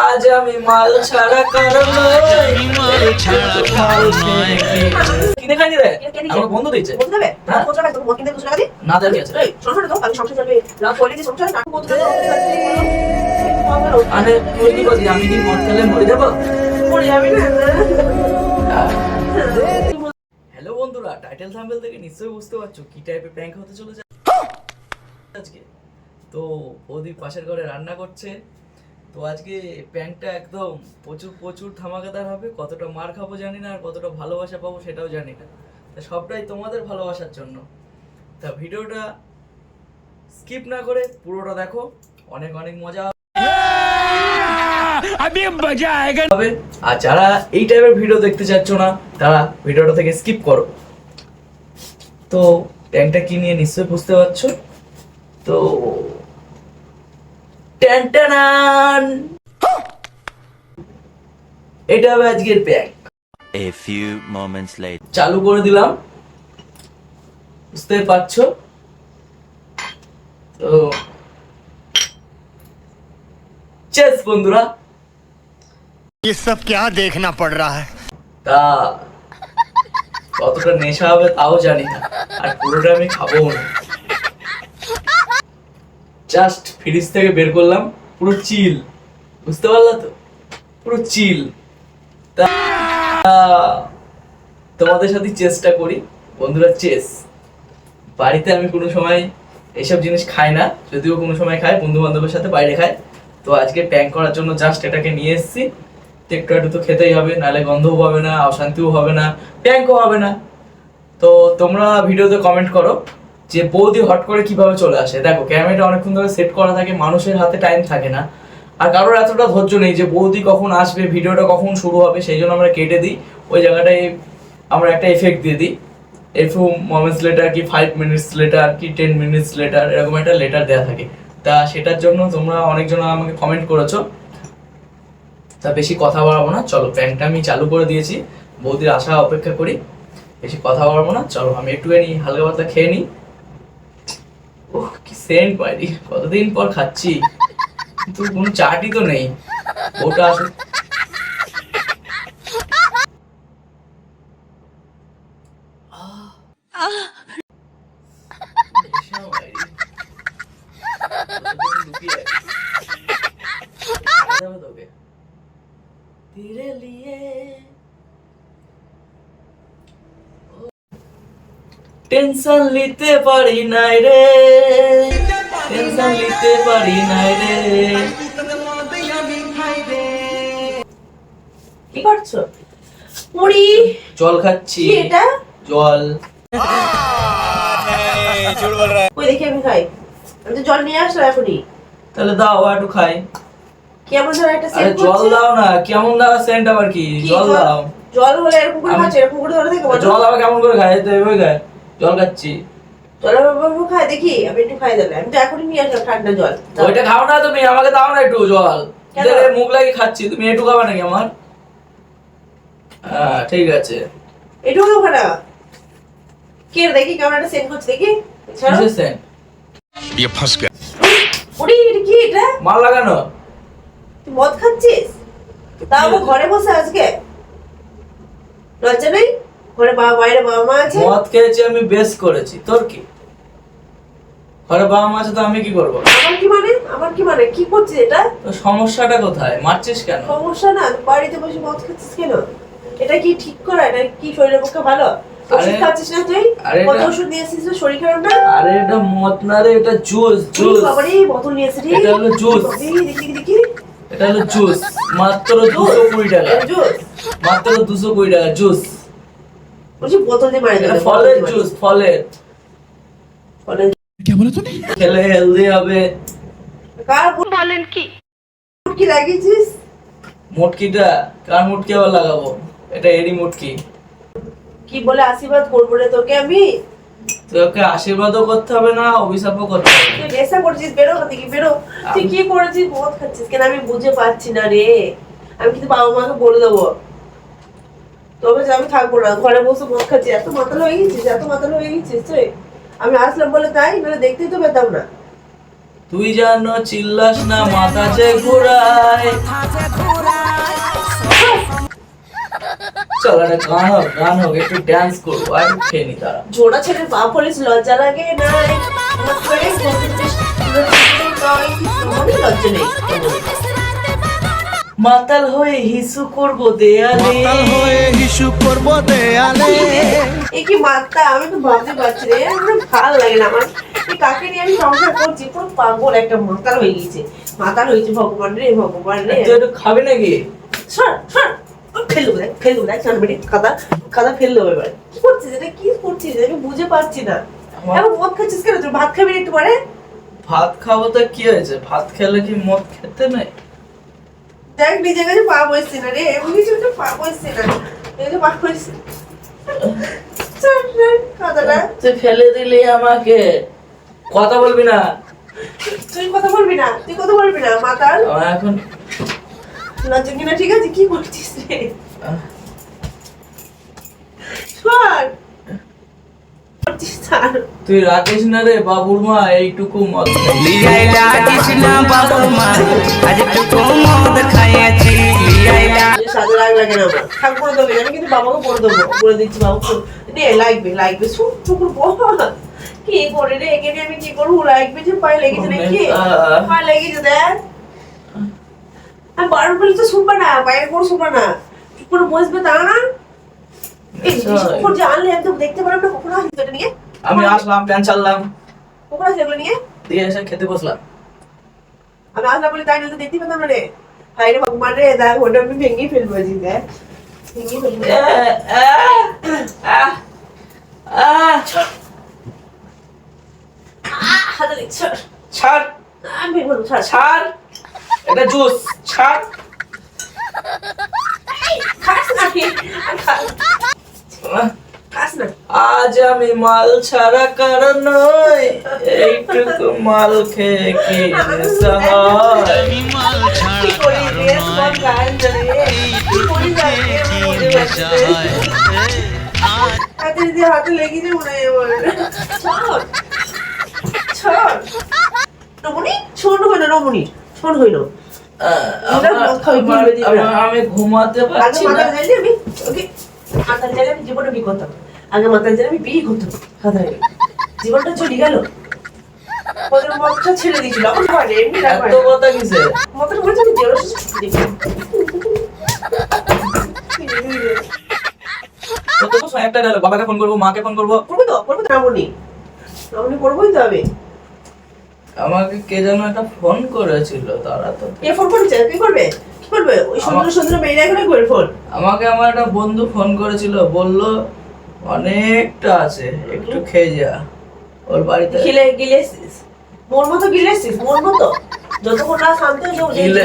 আজ আমি মাল ছাড়া কারণ মাল ছাড়া কারণ। কিনে খাইনি রে? আমার বন্ধু দিয়েছে। বলতে দেবে? হ্যাঁ। না আছে? এই আমি রাত নাটক করতে আরে তুই কি বলছিস? আমি কি মদ খেলে মরে যাব? পড়ে যাবি না। হ্যালো বন্ধুরা টাইটেল থাম্বেল থেকে নিশ্চয়ই বুঝতে পারছ কি টাইপের প্র্যাঙ্ক হতে চলেছে। আজকে। তো বৌদি পাশের ঘরে রান্না করছে। তো আজকে প্যান্টটা একদম প্রচুর প্রচুর ধামাকাদার হবে। কতটা মার খাব জানি না আর কতটা ভালোবাসা পাবো সেটাও জানি না। তা সবটাই তোমাদের ভালোবাসার জন্য। তা ভিডিওটা স্কিপ না করে পুরোটা দেখো। অনেক অনেক মজা হবে। আর যারা এই টাইপের ভিডিও দেখতে চাচ্ছ না তারা ভিডিওটা থেকে স্কিপ করো। তো ট্যাংটা কি নিয়ে নিশ্চয়ই বুঝতে পারছ। তো ট্যান্টানান এটা হবে আজকের pack A few moments later. চালু করে দিলাম বুঝতে পারছো তো চেস বন্ধুরা ये सब क्या देखना पड़ रहा है তা কতটা নেশা হবে তাও জানি না আর পুরোটা আমি খাবো না জাস্ট ফ্রিজ থেকে বের করলাম, পুরো চিল বুঝতে পারলা তো? পুরো চিল তা তোমাদের সাথে চেষ্টা করি। বন্ধুরা চেস বাড়িতে আমি কোনো সময় এইসব জিনিস খাই না, যদিও কোনো সময় খাই বন্ধু বান্ধবের সাথে বাইরে খাই। তো আজকে প্যাক করার জন্য জাস্ট এটাকে নিয়ে এসেছি। একটু একটু তো খেতেই হবে, নাহলে গন্ধও পাবে না, অশান্তিও হবে না প্যাঙ্কও হবে না। তো তোমরা ভিডিওতে কমেন্ট করো। যে বৌদি হট করে কীভাবে চলে আসে। দেখো ক্যামেরাটা অনেকক্ষণ ধরে সেট করা থাকে, মানুষের হাতে টাইম থাকে না। আর কারোর এতটা ধৈর্য নেই যে বৌদি কখন আসবে, ভিডিওটা কখন শুরু হবে, সেই জন্য আমরা কেটে দিই। ওই জায়গাটায় আমরা একটা এফেক্ট দিয়ে দিই। এফু মোমেন্টস লেটার কি ফাইভ মিনিটস লেটার কি টেন মিনিটস লেটার এরকম একটা লেটার দেওয়া থাকে। তা সেটার জন্য তোমরা অনেকজন আমাকে কমেন্ট করেছ। তা বেশি কথা বাড়াবো না, চলো প্যান্টটা আমি চালু করে দিয়েছি। বৌদির আশা অপেক্ষা করি। বেশি কথা বাড়াবো না, চলো আমি একটুখানি হালকা পাতলা খেয়ে নিই। ওহ কি সেন্ট পাইরি কতদিন পর খাচ্ছি? কিন্তু কোনো চাটই তো নেই। ওটা টেনশন নিতে পারি নাই রে। টেনশন নিতে পারি নাই রে। কি করছ? মুড়ি? জল খাচ্ছি। কি এটা? জল। ওই দেখি আমি খাই। আমি তো জল নিয়ে আসলাম এখনই। তাহলে দাও একটু খাই। কেমন যেন একটা সেন্ট জল দাও না কেমন দাও সেন্ট আবার কি? জল? দাও। জল হলে এরকম করে খাচ্ছে এরকম করে ধরে থেকে জল আবার কেমন করে খায়? তো এভাবে খায়। জল খাচ্ছি জলের বাবু খায় দেখি আমি একটু খাই দিলাম আমি তো এখনই নিয়ে আসলাম ঠান্ডা জল ওইটা খাও না তুমি আমাকে দাও না একটু জল কেন? এদের মুখ লাগিয়ে খাচ্ছি তুমি একটু খাবে নাকি আমার হ্যাঁ ঠিক আছে এটুকু দেবো না কে রে, দেখি কেমন একটা সেন্ট করছে দেখি ছাড়ো কিসের scent? ये फंस गया উড়ি এটা কি এটা মাল লাগানো তুই মদ খাচ্ছিস তাও আবার ঘরে বসে আজকে লজ্জা নেই ঘরে বাবা বাইরে বাবা মা আছে? মদ খেয়েছি আমি বেশ করেছি। তোর কি? ঘরে বাবা মা আছে তো আমি কি করব? আমার কি মানে? আমার কি মানে? কি করছিস এটা? তো সমস্যাটা কোথায়? মারছিস কেন? সমস্যা না বাড়িতে বসে মদ খাচ্ছিস কেন? এটা কি ঠিক করা? এটা কি শরীরের পক্ষে ভালো? ওষুধ খাচ্ছিস না তুই? কত ওষুধ নিয়ে শরীর খারাপ না? আরে এটা মদ না রে এটা জুস জুস। বাবারে বোতল নিয়ে রে এটা হলো juice। দেখি দেখি দেখি। এটা হলো জুস। মাত্র দুশো কুড়ি টাকা। জুস? মাত্র দুশো কুড়ি টাকা জুস। বলছি বোতল দিয়ে মারি ফলের জুস ফলের। ফলের খেলে হেলদি হবে। কার বলেন কি? কি লাগিয়েছিস? মুটকিটা কার মুটকি আবার লাগাবো? এটা এরই মুটকি। কি বলে আশীর্বাদ করব রে তোকে আমি? তোকে আশীর্বাদও করতে হবে না অভিশাপও করতে হবে। তুই নেশা করছিস বেরো ওখান থেকে বেরো। তুই কি করেছিস? মদ খাচ্ছিস কেন? আমি বুঝে পাচ্ছি না রে। আমি কিন্তু বাবা মাকে বলে দেবো। তবে যে আমি থাকব না ঘরে বসে মদ খাচ্ছি এত মাতাল হয়ে গেছিস এত মাতাল হয়ে গেছিস তুই আমি আসলাম বলে তাই নাহলে দেখতেই তো পেতাম না। তুই জানো চিল্লাস না মাথা যে ঘুরায়। চল একটা গান হোক গান হোক একটু ড্যান্স করব আর খেয়ে নি তারা জোড়া ছেলের পা পড়িস লজ্জা লাগে নাই। লজ্জা নেই। মাতাল হয়ে হিসু করব দেয়ালে। হয়ে হিসু করব দেয়ালে। এ কি মাত্রা আমি তো ভাবতে পারছি রে আমার ভালো লাগে না আমার। এই কাকে নিয়ে আমি সংসার করছি? পুরো পাগল একটা মাতাল হয়ে গেছে মাতাল হয়েছে ভগবান রে ভগবান রে। তুই একটু খাবি নাকি? সর সর। ফেল দেখ ফেল দেখ কাদা কাদা ফেল দেবো এবার। কি করছিস এটা? কি করছিস? আমি বুঝে পারছি না। এখন মদ খাচ্ছিস কেন? তুই ভাত খাবি একটু পরে? ভাত খাব তো কি হয়েছে? ভাত খেলে কি মদ খেতে নাই? দেখ নিজের কাছে পা বসছে না রে। এমনি কিছু একটা পা বসছে না। এই যে পা বসছে তুই ফেলে দিলি আমাকে। কথা বলবি না। তুই কথা বলবি না? তুই কথা বলবি না মাতাল এখন। লজ্জা কিনা ঠিক আছে কি করছিস রে? ছাড়। তুই রাখিস না রে বাবুর মা এইটুকু মদ খাই। লিয়াইলা কৃষ্ণা বাবু মা আজ টুকু মদ খাইয়াছি রাগ লাগে না দেবে আমি কিন্তু বাবাকে পড়ে দেবো বলে দিচ্ছি বাবাকে নে লাগবে লাগবে শুন টুকুর বল। কি করে রে একে নিয়ে আমি কি করব? লাগবে যে পায়ে লেগেছে নাকি। পায়ে লেগেছে দেখ। আমি বারণ করলে তো শুনবে না বাইরে করে শুনবে না। করে বসবে তা না এই আচ্ছা। যে আনলে একদম দেখতে পারলাম না কখন এটা নিয়ে? আমি আসলাম প্যান চাললাম কখন আসলি এগুলো নিয়ে? দিয়ে এসে খেতে বসলাম। আমি আসলাম বলে তাই না দেখতে পেতাম রে। হাই রে ভগবান রে দেখ ওটা আমি ভেঙে ফেলব আজকে দেখ। ভেঙে ফেলব। হাতে লেগে ছাড়। ছাড়। আমি ভেঙে ফেলব ছাড়। ছাড়। এটা জুস ছাড়। খাস না আহ, খাস। আজ আমি মাল ছাড়া কারণ নয় এইটুকু মাল খেয়ে কি মাল ছাড়া আমি হাতে দিয়ে হাতে লেগেছে মনে ছাড় ছাড় নমনি শোন হইল নমনি শোন হইল। আমি ঘুমাতে আগে পারছি না। আমি ওকে? জীবনে বিয়ে করতাম আগে মাথায় জানলে আমি বিয়ে করতাম মাথায় জীবনটা চলে গেল। ওদের মদটা ছেড়ে দিয়েছিল। এখন পারে এমনি এত কথা কিসে? মদটা বলছে আমি জেরো দেখি তো তো সব একটা ডায়লগ বাবাকে ফোন করব মাকে ফোন করব? করব তো করব তো নামনি নামনি করবোই তো আমি। আমাকে কে যেন একটা ফোন করেছিল তারা তো। কে ফোন করেছে? কি করবে? কি করবে? ওই সুন্দর সুন্দর মেয়েরা এখানে করে ফোন আমাকে আমার একটা বন্ধু ফোন করেছিল বলল অনেকটা আছে একটু খেয়ে যা। ওর বাড়িতে গিলে গিলে এসছিস? মোর মতো গিলে এসছিস? মোর মতো? যতক্ষণ না শান্তি গিলে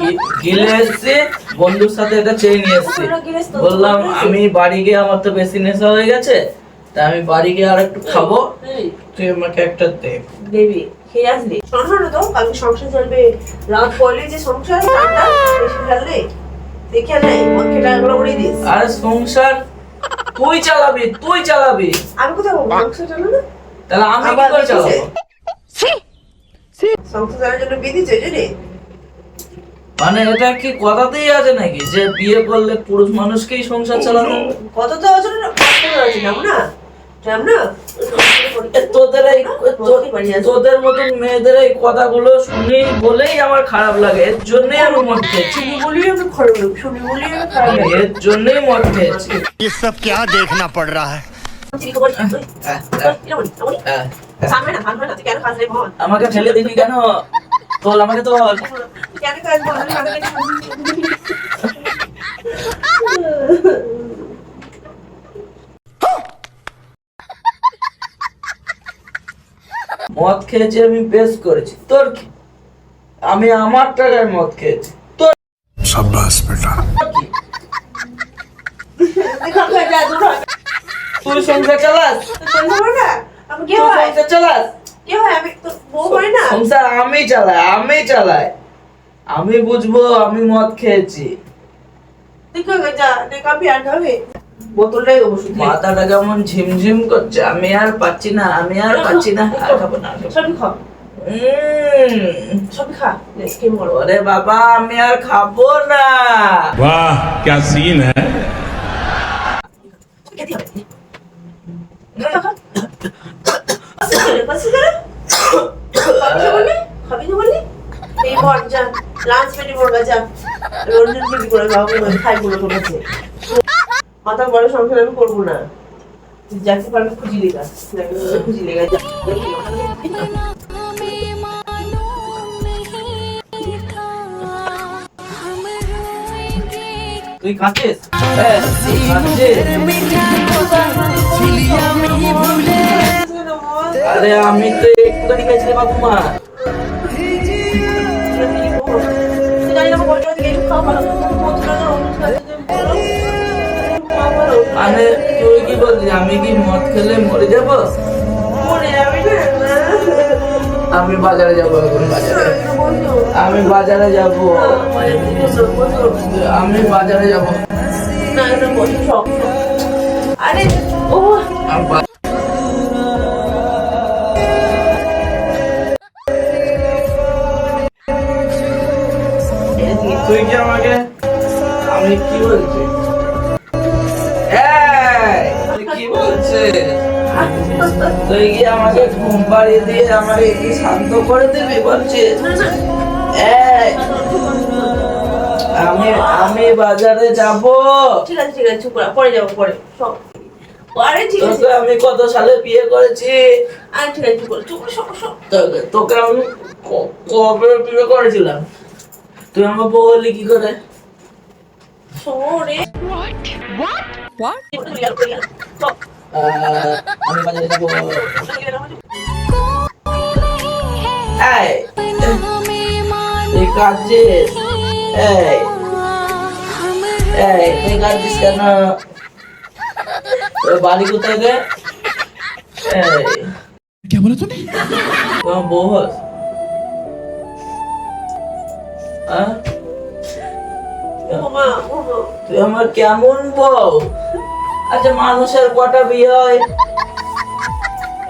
গি- গিলে এসছি বন্ধুর সাথে এটা চেয়ে নিয়ে এসছি। বললাম আমি বাড়ি গিয়ে আমার তো বেশি নেশা হয়ে গেছে তা আমি বাড়ি গিয়ে আর একটু খাব। তুই আমাকে একটা দে। দেবী খেয়ে আসলি শোনো শোনো তো কালকে সংসার চলবে। রাত পড়লে যে সংসার ঠান্ডা বেশি ফেললে দেখে নাই মক্ষে দিস। আরে সংসার তুই চালাবি তুই চালাবি। আমি কোথাও সংসার চালো না তাহলে আমি কি করে? চালাবো? সংসার চালানোর জন্য বিয়ে দিচ্ছে জানি মানে এটা কি কথাতেই আছে নাকি? যে বিয়ে করলে পুরুষ মানুষকেই সংসার চালানো কথা তো আছে না কথা আছে না। তোদের এই তোর বাড়ি আছে তোদের মতন মেয়েদের এই কথাগুলো শুনি বলেই আমার খারাপ লাগে এর জন্যই আমি মদ খেয়েছি শুনি বলি আমি খারাপ লাগে শুনি বলি আমি খারাপ লাগে এর জন্যই মদ খেয়েছি ये सब क्या देखना पड़ रहा है চিনি খবর তুই আহ, এরকম এরকম আহ, সামনে না সামনে না তুই কেন খাস রে মোহন আমাকে ফেলে দিবি কেন তোল আমাকে তোল তুই কেন মদ খেয়েছি আমি বেশ করেছি। তোর আমি আমার টাকায় মদ খেয়েছি। তোর সাব্বাস বেটা। তুই সংসার চালাস? সংসার চালাস? সংসার আমি চালাই আমি চালাই। আমি বুঝব আমি মদ খেয়েছি। তুই কই যা নে কাপি আর খাবে বোতলটাই দেবো শুধু মাথাটা কেমন ঝিমঝিম করছে আমি আর পাচ্ছি না আমি আর পাচ্ছি না আর খাবো না আর খাবো না। সবই খাও উম, সবই খা নে, খেয়ে মরো ওরে বাবা আমি আর খাবো না वाह क्या सीन है খেতে হবে খা, খা, খা। আস্তে করে, আস্তে করে। খাবি না বললি? খাবি না বললি? এই বর যা লাঞ্চ পেটি পড়বে যা রঞ্জন পেটি করে খাও খাই বলে তোর কাছে মাথা বড় সংসার আমি করব না। তুই যাকে পারবি খুঁজি লেগা খুঁজি লেগা তুই হ্যাঁ, আরে আমি তো একটু খাইছি রে বাবু মা আমি কি মদ খেলে মরে যাব? আমি বাজারে যাব এখন বাজারে। আমি বাজারে যাব। আমি বাজারে যাব। আরে ও। তুই কি আমাকে আমি কি বলছি? তুই কি আমাকে ঘুম পাড়িয়ে দিয়ে আমাকে কি শান্ত করে দিবি বলছিস এই, আমি আমি বাজারে যাব। ঠিক আছে ঠিক আছে চুপ করা পরে যাব পরে। সব। আরে ঠিক আছে। তোকে আমি কত সালে বিয়ে করেছি? আরে ঠিক আছে চুপ করে চুপ করে সব সব। তোকে আমি কবে বিয়ে করেছিলাম? তুই আমার বললি কি করে? সরে What? What? আহ, আমি বাজারে যাবো এই তুই কাঁদছিস এই এই তুই কাঁদছিস কেন তোর বাড়ি কোথায় রে এই क्या बोला तूने তোমার বউ হস হ্যাঁ? ওমা, ওমা। তুই আমার কেমন বউ আচ্ছা মানুষের কটা বিয়ে হয়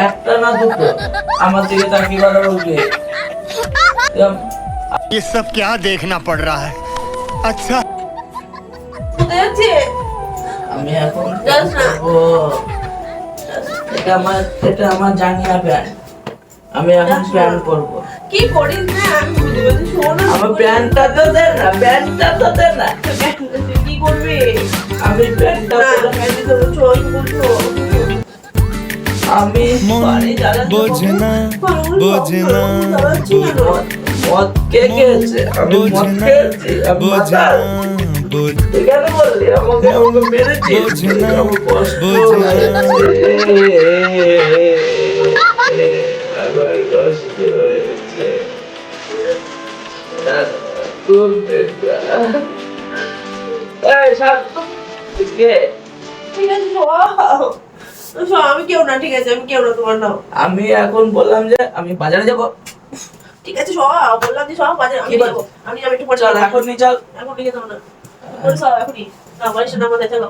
একটা না দুটো আমার দিকে তাকিয়ে কথা বলবি তুই আম- ये सब क्या देखना पड़ रहा है अच्छा কোথায় যাচ্ছে? আমি এখন যাস না। করবো। এটা আমার এটা আমার জাঙ্গিয়া প্যান্ট আমি এখন যাস না। প্যান্ট পরবো কি করিস না আমি বুঝতে পারছি শোন আমার প্যান্টটা তো দে না প্যান্টটা তো দে না তুই কি করবি আমি না পরে- প্যান্টি ধরো চল বলছো আমি বাড়ি জ্বালাতে বোঝনা পারব। বোঝনা মদ- মদ কে খেয়েছে আমি মদ খেয়েছি আমি মাতাল। বোঝ কেন বললি আমাকে আমাকে মেরেছিস আমার কষ্ট। হয়েছে। আমার কষ্ট হয়েছে। খুব আমি কেউ না ঠিক আছে আমি কেউ না তোমার নাও আমি এখন বললাম যে আমি বাজারে যাব। ঠিক আছে সবাই বললাম যে সব বাজে আমি যাব। আমি আমি একটু পরে। চল যাব। এখন নি চল। এখন নিয়ে যাব না। বলে সব এখনই। না চলো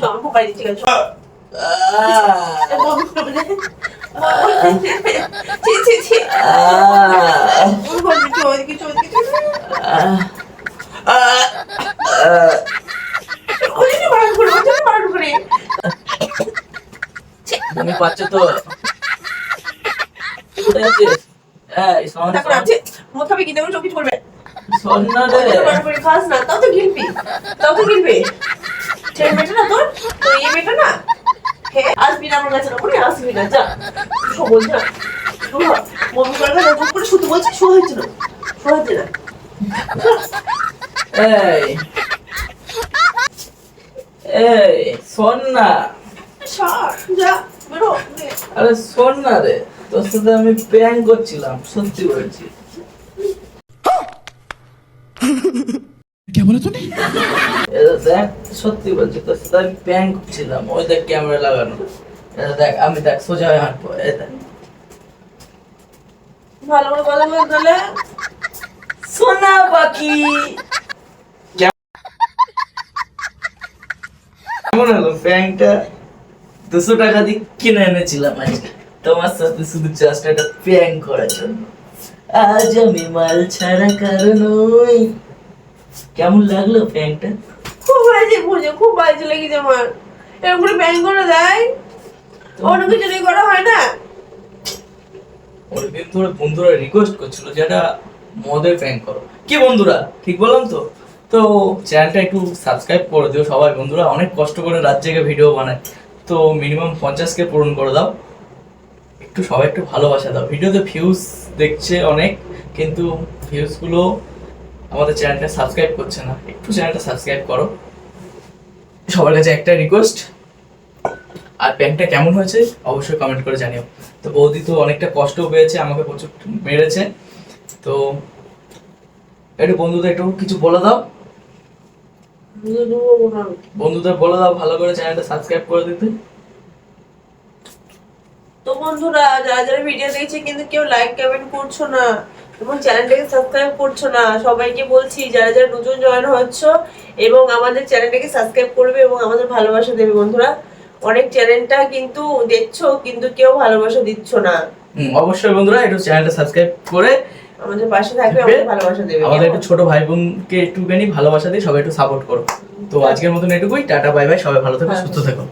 চল আমি খুব বাইরে ঠিক আছে ছি, ছি, ছি। আহ, বমি তুমি পাচ্ছ তো করবে। করে তাও তো গিলবি। তাও তো গিলবি। ছেলে না তোর? তোর এই না? হ্যাঁ, আসবি না আমার কাছে না, বলে আসবি না, যা। শো বলছি না। বমি করে না, করে শুতে বলছি, শো হচ্ছে না। শো হচ্ছে না। এই। এই শোন আরে শোন রে তোর সাথে আমি প্যাং করছিলাম সত্যি বলছি। দেখ সত্যি বলছি তোর সাথে আমি প্যাং করছিলাম ওই দেখ ক্যামেরা লাগানো। দেখ আমি দেখ সোজা হয়ে হাঁটবো এই দেখ। ভালো করে কথা বল তাহলে। সোনা পাখি। কেমন হলো প্র্যাঙ্কটা দুশো টাকা দিয়ে কিনে এনেছিলাম আজকে। তোমার সাথে শুধু জাস্ট একটা প্র্যাঙ্ক করার জন্য। আজ আমি মাল ছাড়া কারণ কেমন লাগল প্র্যাঙ্কটা খুব বাজে বুঝে খুব বাজে লেগেছে আমার। এরকম করে ব্যাং করে দেয় অন্য কিছু নিয়ে করা হয় না? অনেকদিন ধরে বন্ধুরা রিকোয়েস্ট করছিল যে একটা মদের প্র্যাঙ্ক করো। কি বন্ধুরা ঠিক বললাম তো? তো চ্যানেলটা একটু সাবস্ক্রাইব করে দিও সবাই বন্ধুরা। অনেক কষ্ট করে রাত জেগে ভিডিও বানায় তো মিনিমাম পঞ্চাশকে পূরণ করে দাও। একটু সবাই একটু ভালোবাসা দাও। ভিডিওতে ভিউজ দেখছে অনেক, কিন্তু ভিউজগুলো আমাদের চ্যানেলটা সাবস্ক্রাইব করছে না। একটু চ্যানেলটা সাবস্ক্রাইব করো। সবার কাছে একটা রিকোয়েস্ট আর প্যান্টটা কেমন হয়েছে অবশ্যই কমেন্ট করে জানিও। তো বৌদি তো অনেকটা কষ্ট পেয়েছে, আমাকে প্রচুর মেরেছে। তো একটু বন্ধুদের একটু কিছু বলে দাও। বন্ধুদের বলে দাও ভালো করে চ্যানেলটা সাবস্ক্রাইব করে দিতে। তো বন্ধুরা যারা যারা ভিডিও দেখছে কিন্তু কেউ লাইক কমেন্ট করছ না এবং চ্যানেলটাকে সাবস্ক্রাইব করছ না সবাইকে বলছি যারা যারা নতুন জয়েন হচ্ছ এবং আমাদের চ্যানেলটাকে সাবস্ক্রাইব করবে এবং আমাদের ভালোবাসা দেবে বন্ধুরা। অনেক চ্যানেলটা কিন্তু দেখছ কিন্তু কেউ ভালোবাসা দিচ্ছ না। অবশ্যই বন্ধুরা একটু চ্যানেলটা সাবস্ক্রাইব করে আমাদের পাশে থাকবে আমাদের ভালোবাসা দেবে। আমাদের একটু ছোট ভাই বোনকে একটুখানি ভালোবাসা দিয়ে সবাই একটু সাপোর্ট করো। তো আজকের মতন এটুকুই টাটা বাই বাই সবাই ভালো থেকো সুস্থ থেকো।